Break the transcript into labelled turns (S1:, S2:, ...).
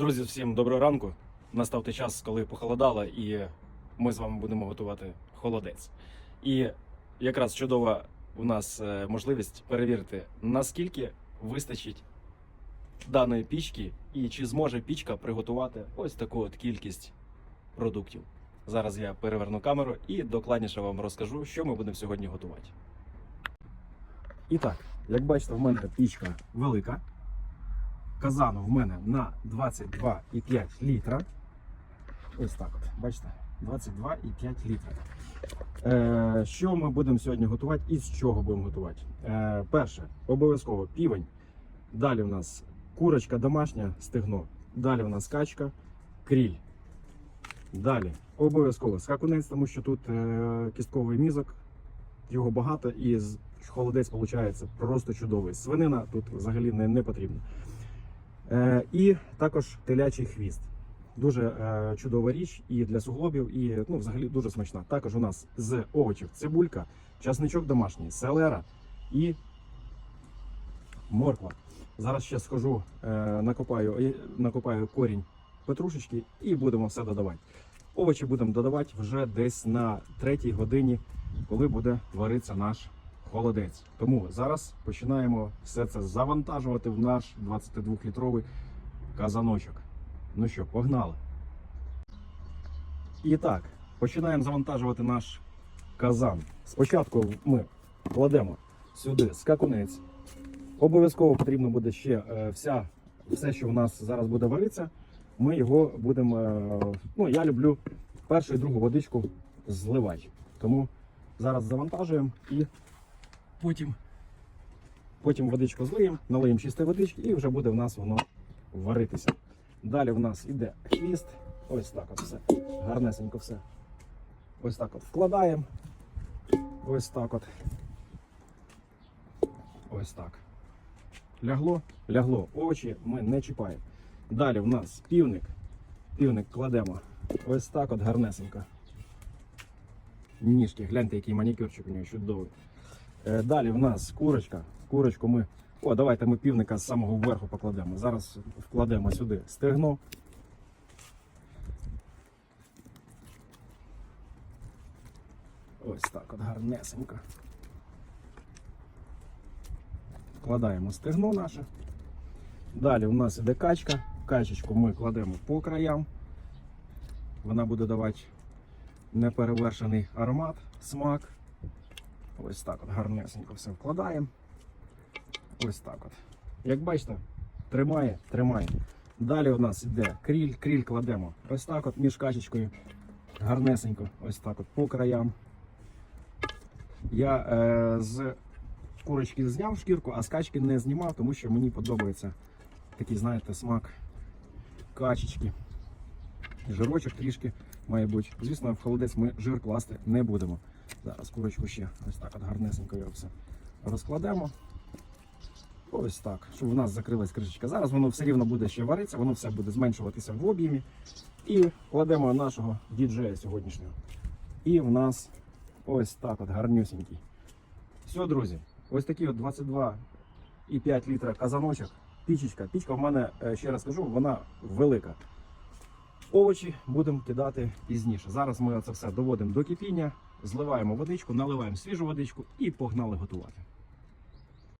S1: Друзі, всім доброго ранку. Настав той час, коли похолодало, і ми з вами будемо готувати холодець. І якраз чудова у нас е, можливість перевірити, наскільки вистачить даної пічки, і чи зможе пічка приготувати ось таку от кількість продуктів. Зараз я переверну камеру і докладніше вам розкажу, що ми будемо сьогодні готувати. І так, як бачите, в мене пічка велика. Казану в мене на 22,5 літра. Ось так от, бачите, 22,5 літра. Е, що ми будемо сьогодні готувати і з чого будемо готувати? Е, перше, обов'язково півень. Далі в нас курочка домашня, стегно. Далі в нас качка, кріль. Далі обов'язково скакунець, тому що тут е, кістковий мізок, його багато і холодець виходить просто чудовий. Свинина тут взагалі не, не потрібна. Е, і також телячий хвіст. Дуже е, чудова річ і для суглобів, і ну, взагалі дуже смачна. Також у нас з овочів цибулька, часничок домашній, селера і морква. Зараз ще схожу, е, накопаю, накопаю корінь петрушечки і будемо все додавати. Овочі будемо додавати вже десь на третій годині, коли буде варитися наш холодець. Тому зараз починаємо все це завантажувати в наш 22-літровий казаночок. Ну що, погнали. І так, починаємо завантажувати наш казан. Спочатку ми кладемо сюди скакунець. Обов'язково потрібно буде ще е, вся, все, що у нас зараз буде варитися. Ми його будемо. е, Ну, я люблю першу і другу водичку зливати. Тому зараз завантажуємо і потім, потім водичку злиємо, налиємо чистої водички і вже буде в нас воно варитися. Далі в нас іде хвіст. Ось так от все. Гарнесенько все. Ось так от вкладаємо. Ось так от. Ось так. Лягло, лягло. Овочі ми не чіпаємо. Далі в нас півник. Півник кладемо. Ось так от гарнесенько. Ніжки, гляньте, який манікюрчик у нього чудовий. Е, Далі в нас курочка. Курочку ми. О, давайте ми півника з самого верху покладемо. Зараз вкладемо сюди стегно. Ось так от гарнесенько. Вкладаємо стегно наше. Далі у нас іде качка. Качечку ми кладемо по краям. Вона буде давати неперевершений аромат, смак. Ось так от гарнесенько все вкладаємо. Ось так от. Як бачите, тримає, тримає. Далі у нас йде кріль, кріль кладемо. Ось так от між качечкою. Гарнесенько, ось так от по краям. Я е, з курочки зняв шкірку, а з качки не знімав, тому що мені подобається такий, знаєте, смак качечки. Жирочок трішки має бути. Звісно, в холодець ми жир класти не будемо. Зараз курочку ще ось так от гарнесенько його все розкладемо. Ось так, щоб у нас закрилась кришечка. Зараз воно все рівно буде ще варитися, воно все буде зменшуватися в об'ємі. І кладемо нашого діджея сьогоднішнього. І в нас ось так от гарнюсінький. Все, друзі, ось такий от 22,5 літра казаночок. Пічечка. Пічка в мене, е, ще раз кажу, вона велика. Овочі будемо кидати пізніше. Зараз ми це все доводимо до кипіння, зливаємо водичку, наливаємо свіжу водичку і погнали готувати.